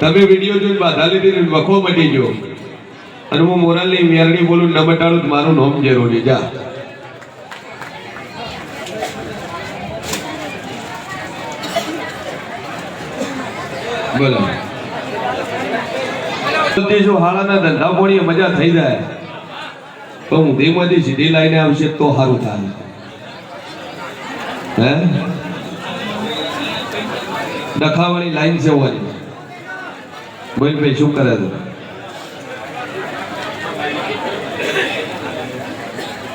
તમે વીડિયો જોઈને બાધા લીધી વખો મટી ગયો. અને હું મોરલની મેરડી બોલું ન મટાડું મારું નોમ જરૂરી જા. બોલો. તે જો હાળાના ધંધા પોણીએ મજા થઈ જાય. તો હું ધીમાંથી સીધી લાઈને આવશે તો સારું થાય. હે? ડખાવાળી લાઈન છે હોવાની બોલ ભાઈ, શું કરે છે?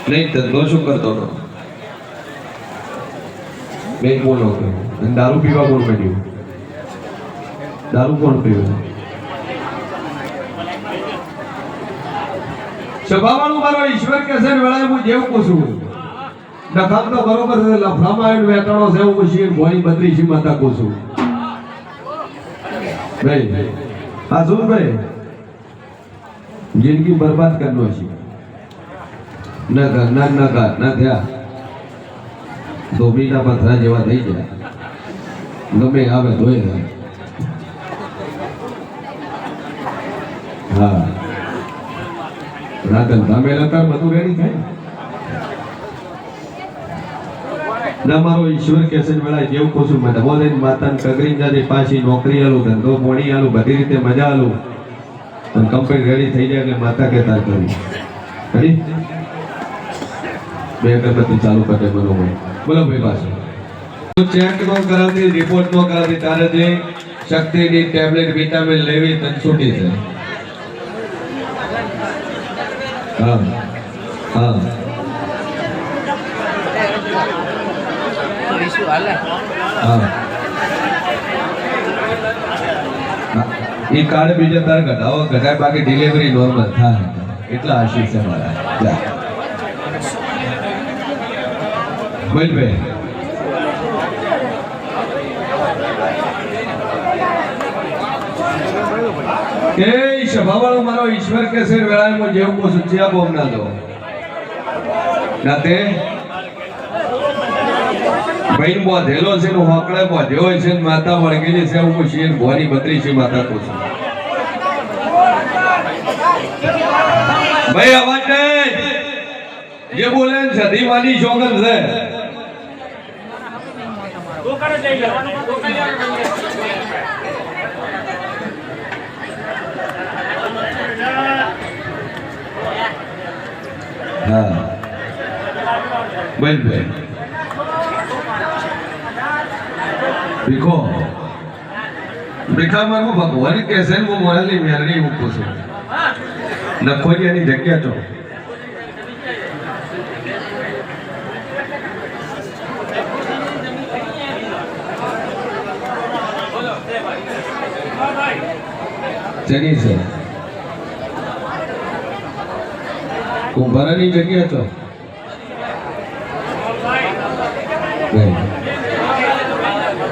નહીં ધંધો શું કરતો હતો? મેં બોલો દારૂ પીવા કોણ પડ્યું દારૂ કોણ પીવું? સભાવાળું મારો ઈશ્વર કે છે વેળાએ હું જેવું કહું છું ડખામ તો બરોબર છે, લફડામાં આવીને વેટાણો છે હું પછી ભોઈ બત્રીસી માતા કહું છું ભાઈ હા શું ભાઈ જિંદગી બરબાદ કરનો છે. ના ઘર ના ના ઘર ના થયા. ધોબીના પથરા જેવા થઈ જાય ગમે આવે ધોઈ જાય હા. રાતન તમે લતા બધું રેડી થાય ના મારો ઈશ્વર કેસન વેળા જેવું છું, મને બોલે માતાન કગરી જાતી પાછી નોકરી આલું, ધંધો મોડી આલું, બધી રીતે મજા આલું. અને કંપની રેડી થઈ જાય એટલે માતા કહેતા કરી કરી બે અગરબત્તી ચાલુ કરે બોલો ભાઈ. બોલો ભાઈ પાછું. ચેક નો કરાવતી રિપોર્ટ નો કરાવતી, તારે જે શક્તિની ટેબ્લેટ વિટામિન લેવી તને છૂટી છે. હા હા. હા. કાર્ડ બીજા તારે ઘટાવો ઘટાય બાકી ડિલિવરી નોર્મલ થાય. એટલા આશીષ છે મારા. જા. બોલ ભાઈ કે સભાવાળો મારો ઈશ્વર કે છે, વેળાએ જેવું છું, ચિયા બોમ ના દો. નાતે ભાઈ બોધેલો છે ને હોકળે બોધ્યો છે ને માતા વળગેલી છે, હું શેર ભોરી બત્રી છે માતા તો છું. ભાઈ અવાજ નહીં જે. બોલે ને સધીવાની શોગન છે. હા. બોલ ભાઈ. ભીખો. ભીખા મારું ભગવાન કે છે હું મોરાલી મેરણી મૂકું છું. નખોડિયાની જગ્યા તો. શેની છે? કુંભારાની જગ્યા તો.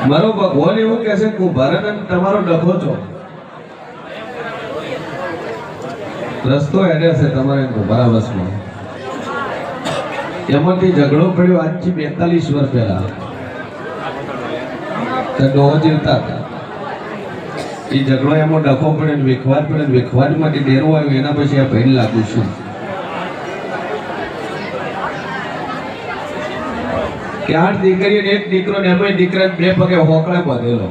મારો ભગવાન એવું કહે છે કુંભારન તમારો ડખો છો. રસ્તો એને છે તમારે કુંભારા બસમાં એમાંથી ઝઘડો પડ્યો આજથી બેતાલીસ વર્ષ પહેલા. ડોહો જીવતા હતા. એ ઝઘડો એમાં ડખો પડે વેખવાડ પડે ને વેખવાડમાંથી ડેરો આવ્યો, એના પછી આ ભઈને લાગુ છું. કે આઠ દીકરીઓ ને એક દીકરો ને એમાં દીકરા બે પગે હોકળે બાંધેલો.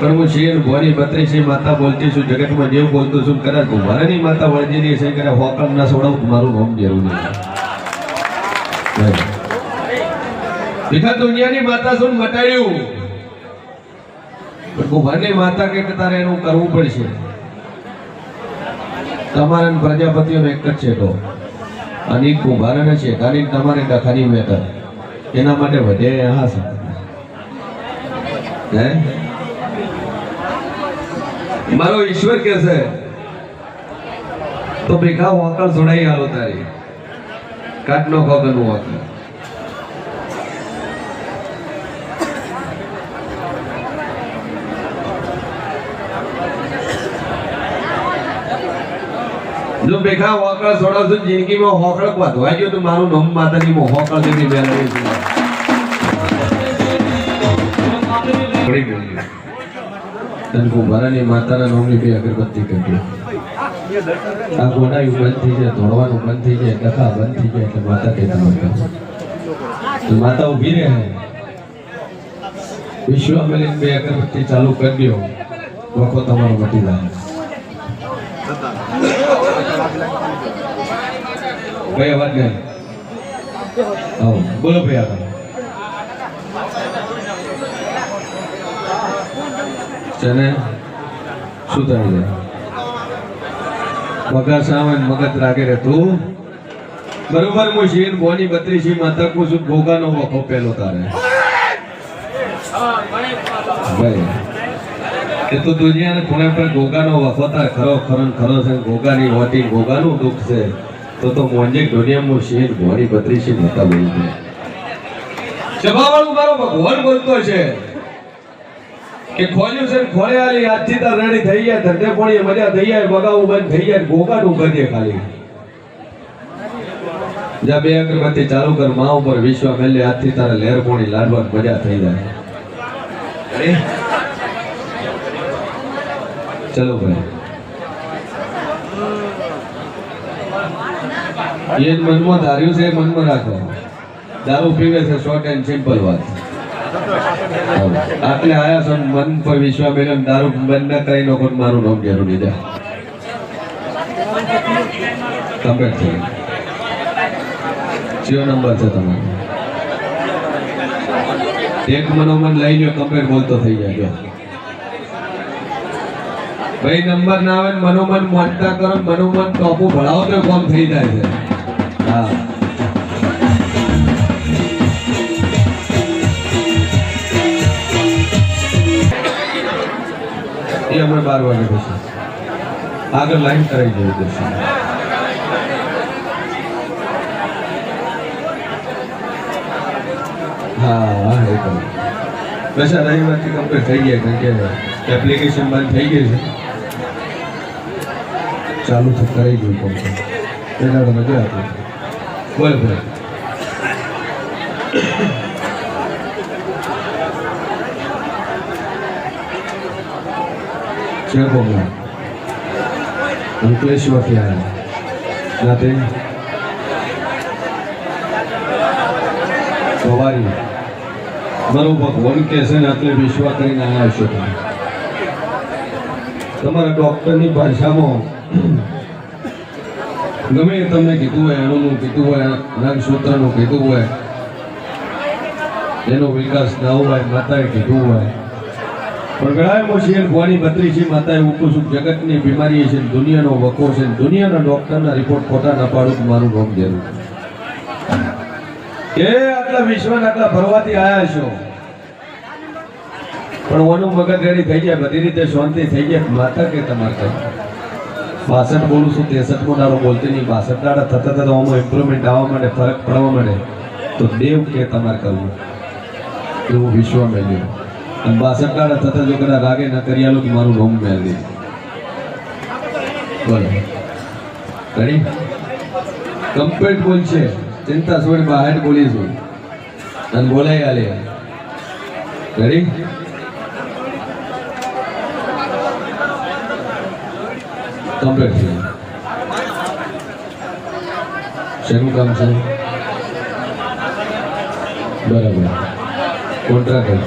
પણ હું શેર ભોરી બત્રીસી માતા બોલતી છું, જગતમાં જેવું બોલતું છું કદાચ કુંભારાની માતા વળગેલી છે કે હોકળ ના છોડાવું મારું નામ જેવું નહીં. બીજા દુનિયાની માતા શું મટાડ્યું? પણ કુંભારની માતા કે તારે એનું કરવું પડશે. તમારા પ્રજાપતિઓનો એક જ છે તો અને કુંભારાને તારી તમારે ડખાની મેતર એના માટે વધે હા સર હે? મારો ઈશ્વર કે છે, તો ભેગા વાકળ જોડાઈ આલો તારી. કાટનો ગગન વાકળ જો ભેગા હોકળ છોડાવશો તો જિંદગીમાં હોકળ બાંધવા ગયો તો મારું નામ માતાની માં હોકળ જેવી મેળવી છે. પડી ગયું છે. અને કુંભારાની માતાના નામની બે અગરબત્તી કરી આ ગોડાયું બંધ થઈ જાય દોડવાનું બંધ થઈ જાય, ડખા બંધ થઈ જાય, એટલે માતા કહેતા હોય તો માતા ઊભી રહે. વિશ્વામિલીન બે અગરબત્તી ચાલુ કરી દો. વખો તમારો મટી જાય. ભાઈ, અવાજ નહીં બોલો ભાઈ આગળ. છે શું થાય મગજ સામે મગજ રાગે રે તું. બરોબર, હું શીન બોની બત્રીસી માતા છું ભોગાનો વખો પેલો તારે. ભાઈ, એ તો દુનિયાને ખૂણે પર ગોગાનો વખો તાર. ખરો ખરો ખરો છે ગોગાની હોટી ગોગાનું દુઃખ છે. તો તો મોંજે દુનિયામાં શીન બોની બત્રીસી માતા બોલી છે સભાવાળું મારો ભગવાન બોલતો છે કે ખોલ્યું છે ખોલે ખોળે આલી આજથી તાર રેડી થઈ ગયા ધંધે પોણી મજા થઈ જાય બગાવું બંધ થઈ જાય ગોગાનું કરીએ ખાલી. જા બે અગરબત્તી ચાલુ કર મા ઉપર વિશ્વ મેલે આજથી તારે લહેર પોણી લાડવા મજા થઈ જાય? ચલો ભાઈ. એ મનમાં ધાર્યું છે મનમાં રાખો દારૂ પીવે છે શોર્ટ એન્ડ સિમ્પલ વાત. આટલે આયા છો મન પર વિશ્વા ને દારૂ બંધ ના કરી નો કોઈ મારું નામ જરૂર લીધા કમ્પ્લીટ છે. કયો નંબર છે તમારો. એક મનોમન લઈ લો કમ્પ્લીટ બોલતો થઈ જાય ભાઈ નંબર ના આવે મનોમન મોટતા કરો મનોમન ટોપું ભણાવો તો કોમ થઈ જાય છે. એ અમે બાર વાગે પછી. આગળ લાઈન કરાવી દેવી દેશે હા હા, એ બસ આ રવિવારથી કમ્પ્લીટ થઈ ગયા કારણ કે એપ્લિકેશન બંધ થઈ ગઈ છે. ચાલુ તો કરાઈ ગયું કમ્પ્લીટ એના તો મજા આપી બોલ છે બોલો અંકલેશ્વરથી આવ્યા નાતે સવારી મારો ભગવાન કે છે ને એટલે વિશ્વા કરીને આવ્યા છો તમે તમારા ડૉક્ટરની ભાષામાં ગમે તમને કીધું હોય અણુનું કીધું હોય રંગસૂત્રનું કીધું હોય, એનો વિકાસ ના હોય માતાએ કીધું હોય. પણ ગળામાં શેર ભવાની છે, માતાએ ઉપસુખ જગતની બીમારી છે, દુનિયાનો વકો છે, દુનિયાના ડોક્ટરના રિપોર્ટ ખોટા ના પાડું મારું રોગ જરૂર એ આટલા વિશ્વના આટલા ફરવાથી આવ્યા છો. પણ ઓનું મગજ રેડી થઈ જાય, બધી રીતે શાંતિ થઈ જાય માતા કે તમારે બાસઠ બોલું છું, ત્રેસઠ મો દાડો બોલતી નહીં. બાસઠ દાડા થતા થતા આમાં ઇમ્પ્રુવમેન્ટ આવવા માટે ફરક પડવા માટે તો દેવ કે તમારે કરવું. એવું વિશ્વ મેળવ્યું. અને બાસઠ દાડા થતા જો કદાચ રાગે ન કરી આલો કે મારું રોમ મેળવી બોલો. રેડી કમ્પ્લીટ બોલ છે. ચિંતા છોડી બહાર બોલીશું. અને બોલાઈ આલે. રેડી કમ્પ્લીટ છે શેનું કામ છે? બરાબર. કોન્ટ્રાક્ટર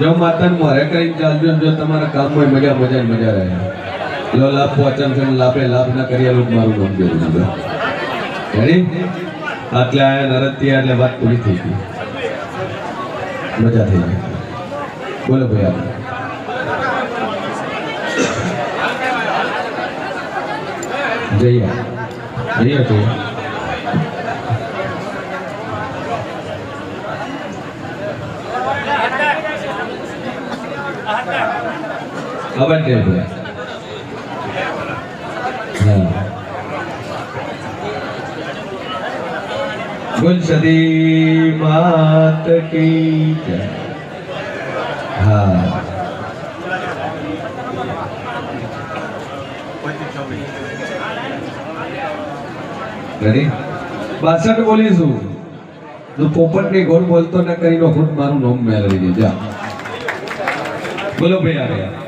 જો. માતાને મારે કંઈક ચાલજો જો તમારા કામ હોય મજા મજા મજા રહે. લો, લાભ પહોંચન છે લાભે લાભ ના કરીએ લોકો મારું નામ દેવું છે. રેડી આટલે આયા નરત્યા એટલે વાત પૂરી થઈ ગઈ. મજા થઈ ગઈ. બોલો ભાઈ આપણે જઈએ. જઈએ તો. ખબર કે? ભાઈ હા. બોલ સદી માત કી હા. રેડી બાસઠ બોલીશું. તું પોપટની ગોળ બોલતો ન કરીનો ખુદ મારું નામ મેળવી જા. બોલો ભાઈ આગળ